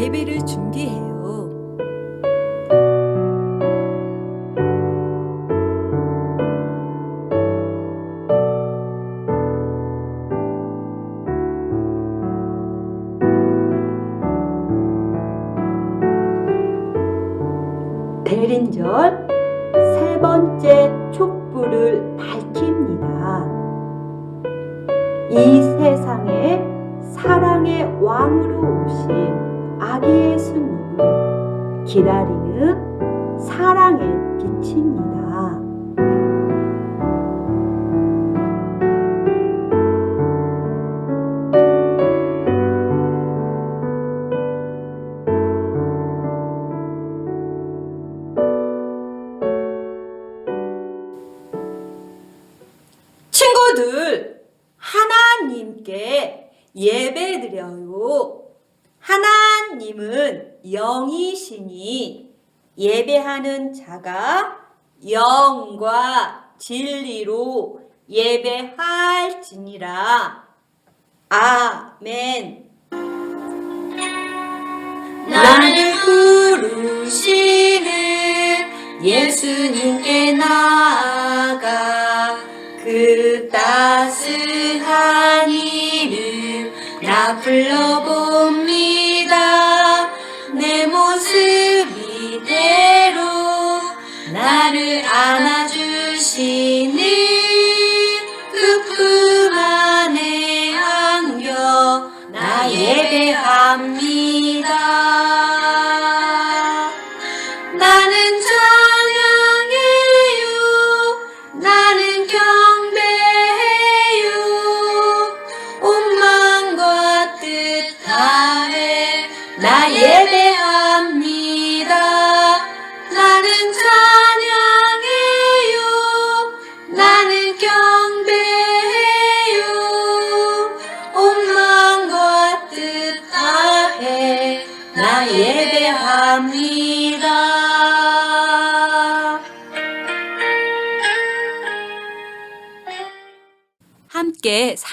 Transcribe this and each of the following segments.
예배를 준비해요. 기다리는 사랑의 빛입니다. 영과 진리로 예배할지니라. 아멘. 나를 부르시는 예수님께 나아가 그 따스한 이름 나 불러봅 예배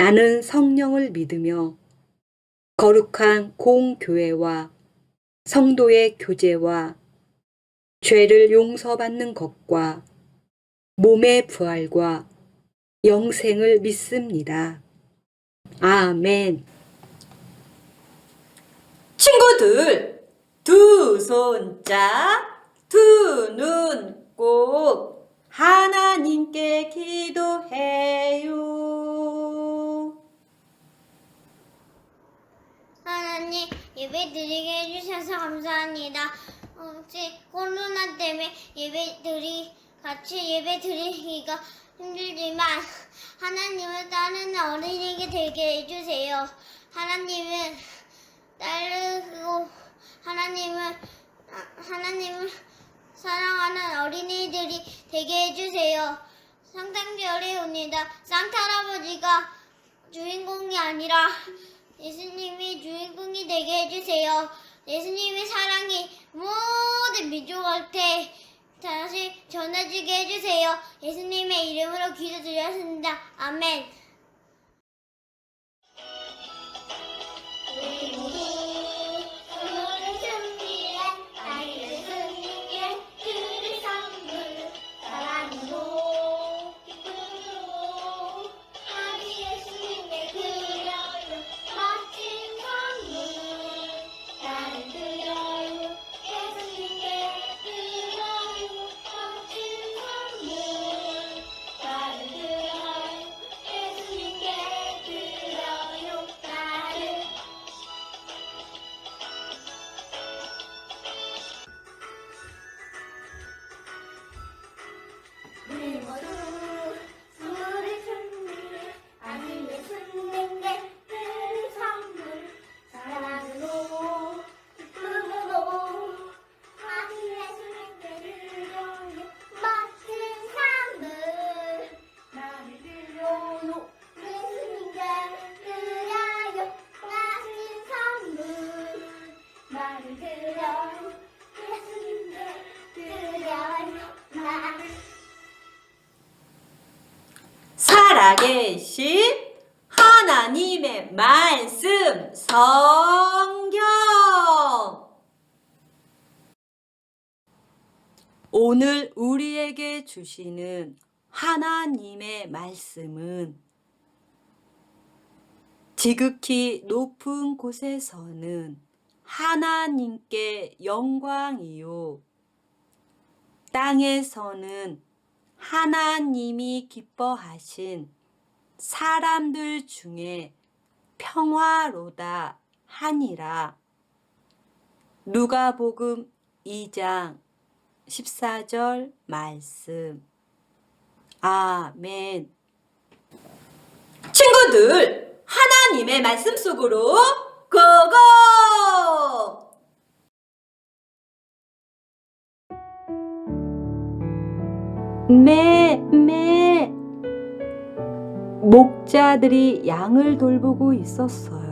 나는 성령을 믿으며 거룩한 공교회와 성도의 교제와 죄를 용서받는 것과 몸의 부활과 영생을 믿습니다. 아멘. 친구들, 두 손자, 두 눈 꼭 하나님께 기도해요. 하나님 예배 드리게 해주셔서 감사합니다. 혹시 코로나 때문에 예배 드리 같이 예배 드리기가 힘들지만 하나님을 따르는 어린이게 되게 해주세요. 하나님은 따르고 하나님을 아, 하나님을 사랑하는 어린이들이 되게 해주세요. 상당히 어려웁니다. 산타 할아버지가 주인공이 아니라 예수님이 주인공이 되게 해주세요. 예수님의 사랑이 모든 민족한테 다시 전해지게 해주세요. 예수님의 이름으로 기도드렸습니다. 아멘. 오늘 우리에게 주시는 하나님의 말씀은 지극히 높은 곳에서는 하나님께 영광이요 땅에서는 하나님이 기뻐하신 사람들 중에 평화로다 하니라. 누가복음 2장 14절 말씀. 아멘. 친구들, 하나님의 말씀 속으로 고고! 매, 매. 목자들이 양을 돌보고 있었어요.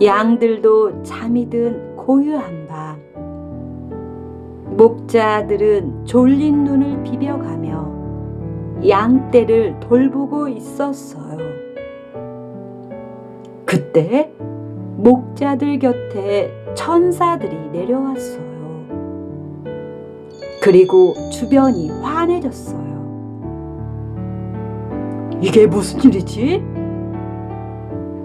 양들도 잠이 든 고요한 밤. 목자들은 졸린 눈을 비벼가며 양떼를 돌보고 있었어요. 그때 목자들 곁에 천사들이 내려왔어요. 그리고 주변이 환해졌어요. 이게 무슨 일이지?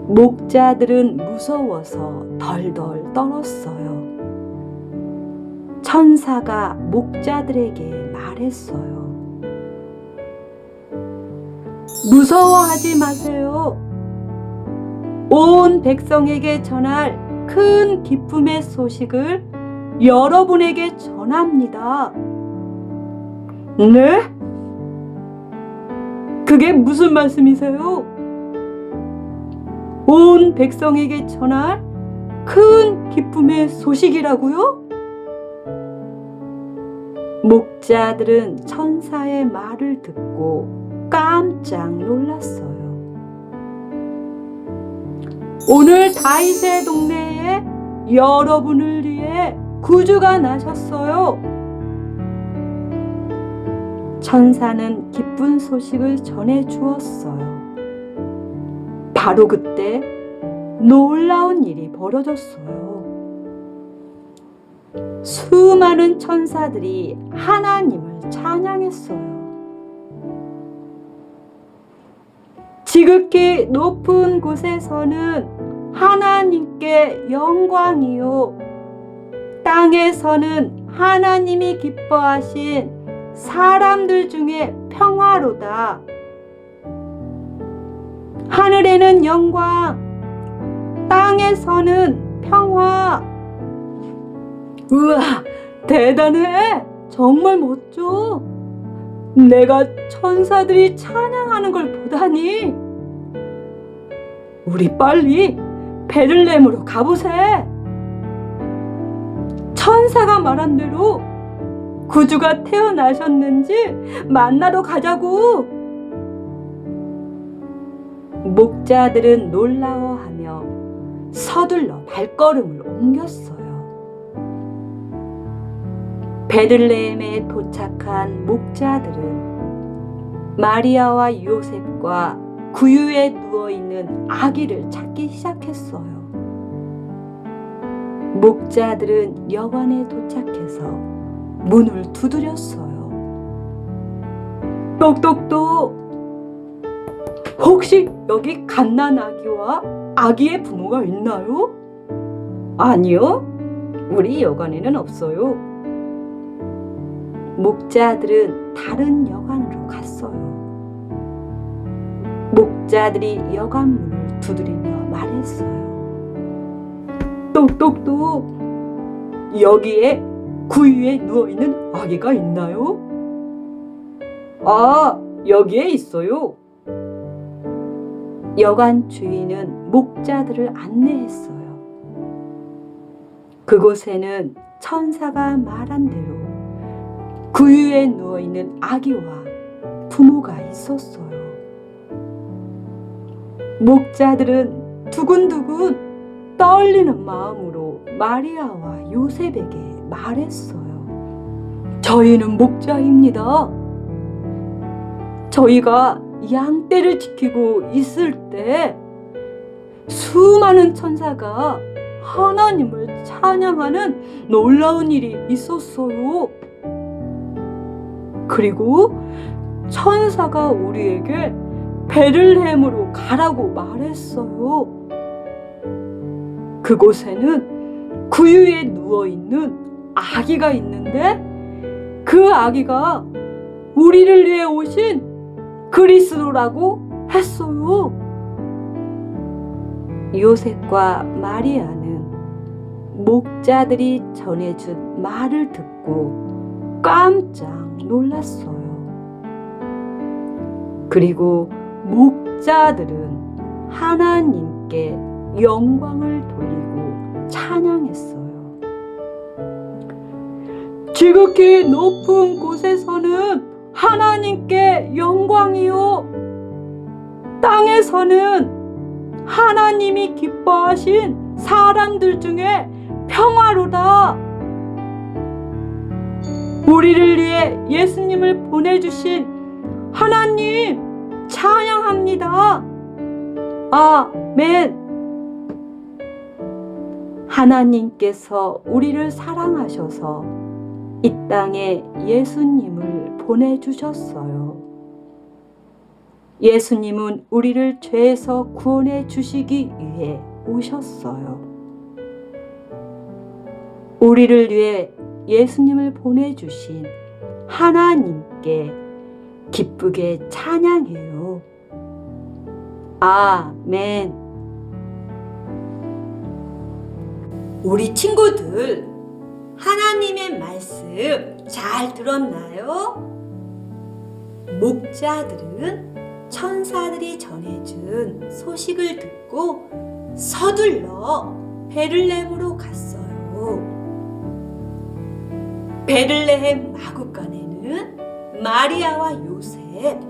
목자들은 무서워서 덜덜 떨었어요. 천사가 목자들에게 말했어요. 무서워하지 마세요. 온 백성에게 전할 큰 기쁨의 소식을 여러분에게 전합니다. 네? 그게 무슨 말씀이세요? 온 백성에게 전할 큰 기쁨의 소식이라고요? 목자들은 천사의 말을 듣고 깜짝 놀랐어요. 오늘 다윗의 동네에 여러분을 위해 구주가 나셨어요. 천사는 기쁜 소식을 전해 주었어요. 바로 그때 놀라운 일이 벌어졌어요. 수많은 천사들이 하나님을 찬양했어요. 지극히 높은 곳에서는 하나님께 영광이요. 땅에서는 하나님이 기뻐하신 사람들 중에 평화로다. 하늘에는 영광, 땅에서는 평화. 우와, 대단해! 정말 멋져! 내가 천사들이 찬양하는 걸 보다니! 우리 빨리 베들렘으로 가보세! 천사가 말한 대로 구주가 태어나셨는지 만나러 가자고! 목자들은 놀라워하며 서둘러 발걸음을 옮겼어 베들레헴에 도착한 목자들은 마리아와 요셉과 구유에 누워 있는 아기를 찾기 시작했어요. 목자들은 여관에 도착해서 문을 두드렸어요. 똑똑똑! 혹시 여기 갓난 아기와 아기의 부모가 있나요? 아니요. 우리 여관에는 없어요. 목자들은 다른 여관으로 갔어요. 목자들이 여관 문을 두드리며 말했어요. 똑똑똑! 여기에 구유에 누워있는 아기가 있나요? 아, 여기에 있어요. 여관 주인은 목자들을 안내했어요. 그곳에는 천사가 말한 대로 구유에 누워 있는 아기와 부모가 있었어요. 목자들은 두근두근 떨리는 마음으로 마리아와 요셉에게 말했어요. 저희는 목자입니다. 저희가 양떼를 지키고 있을 때 수많은 천사가 하나님을 찬양하는 놀라운 일이 있었어요. 그리고 천사가 우리에게 베를레헴으로 가라고 말했어요. 그곳에는 구유에 누워 있는 아기가 있는데 그 아기가 우리를 위해 오신 그리스도라고 했어요. 요셉과 마리아는 목자들이 전해준 말을 듣고 깜짝 놀랐어요. 그리고 목자들은 하나님께 영광을 돌리고 찬양했어요. 지극히 높은 곳에서는 하나님께 영광이요. 땅에서는 하나님이 기뻐하신 사람들 중에 평화로다. 우리를 위해 예수님을 보내주신 하나님 찬양합니다. 아멘. 하나님께서 우리를 사랑하셔서 이 땅에 예수님을 보내주셨어요. 예수님은 우리를 죄에서 구원해 주시기 위해 오셨어요. 우리를 위해 예수님을 보내주신 하나님께 기쁘게 찬양해요. 아멘. 우리 친구들, 하나님의 말씀 잘 들었나요? 목자들은 천사들이 전해준 소식을 듣고 서둘러 베를레헴으로 갔어요. 베를레헴 마구간에는 마리아와 요셉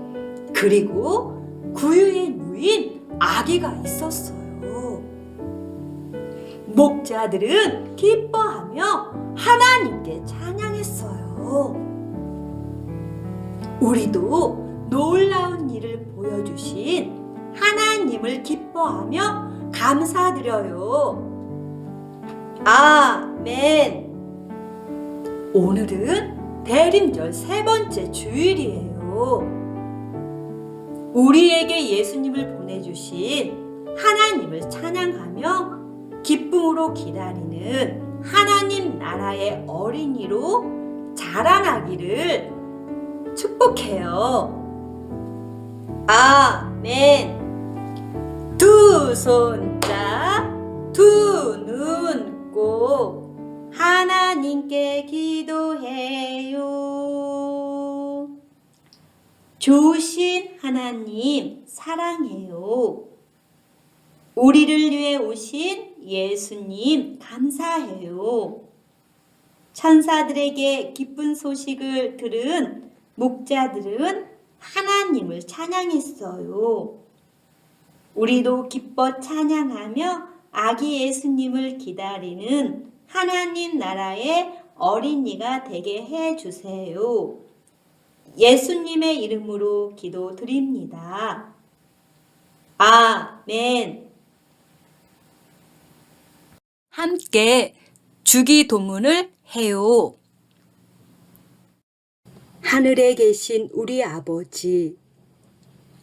그리고 구유에 누인 아기가 있었어요. 목자들은 기뻐하며 하나님께 찬양했어요. 우리도 놀라운 일을 보여주신 하나님을 기뻐하며 감사드려요. 아멘. 오늘은 대림절 세 번째 주일이에요. 우리에게 예수님을 보내주신 하나님을 찬양하며 기쁨으로 기다리는 하나님 나라의 어린이로 자라나기를 축복해요. 아멘. 두 손자, 두 눈 꼭 하나님께 기도해요. 좋으신 하나님 사랑해요. 우리를 위해 오신 예수님 감사해요. 천사들에게 기쁜 소식을 들은 목자들은 하나님을 찬양했어요. 우리도 기뻐 찬양하며 아기 예수님을 기다리는 하나님 나라의 어린이가 되게 해 주세요. 예수님의 이름으로 기도드립니다. 아멘. 함께 주기 도문을 해요. 하늘에 계신 우리 아버지,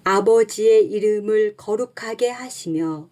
아버지의 이름을 거룩하게 하시며,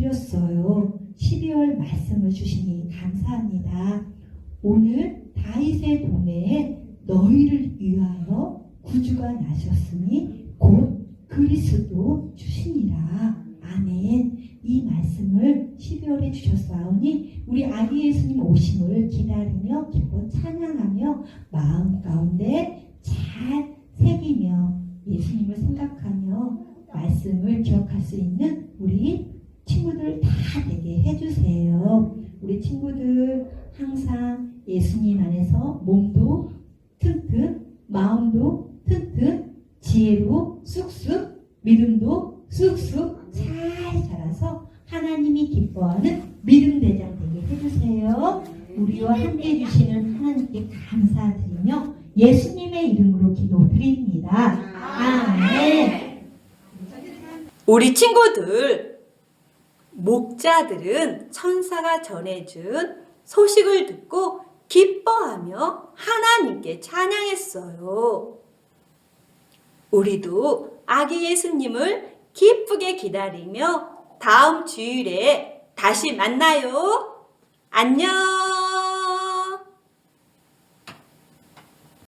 드렸어요. 12월 말씀을 주시니 감사합니다. 오늘 다윗의 동네에 너희를 위하여 구주가 나셨으니 곧 그리스도 주시니라. 아멘. 이 말씀을 12월에 주셨사오니 우리 아기 예수님 오심을 기다리며 기뻐 찬양하며 마음 가운데 잘 새기며 예수님을 생각하며 말씀을 기억할 수 있는 우리 친구들 다 되게 해주세요. 우리 친구들 항상 예수님 안에서 몸도 튼튼, 마음도 튼튼, 지혜도 쑥쑥, 믿음도 쑥쑥 잘 자라서 하나님이 기뻐하는 믿음 대장 되게 해주세요. 우리와 함께 해주시는 하나님께 감사드리며 예수님의 이름으로 기도드립니다. 아멘. 우리 친구들, 목자들은 천사가 전해준 소식을 듣고 기뻐하며 하나님께 찬양했어요. 우리도 아기 예수님을 기쁘게 기다리며 다음 주일에 다시 만나요. 안녕!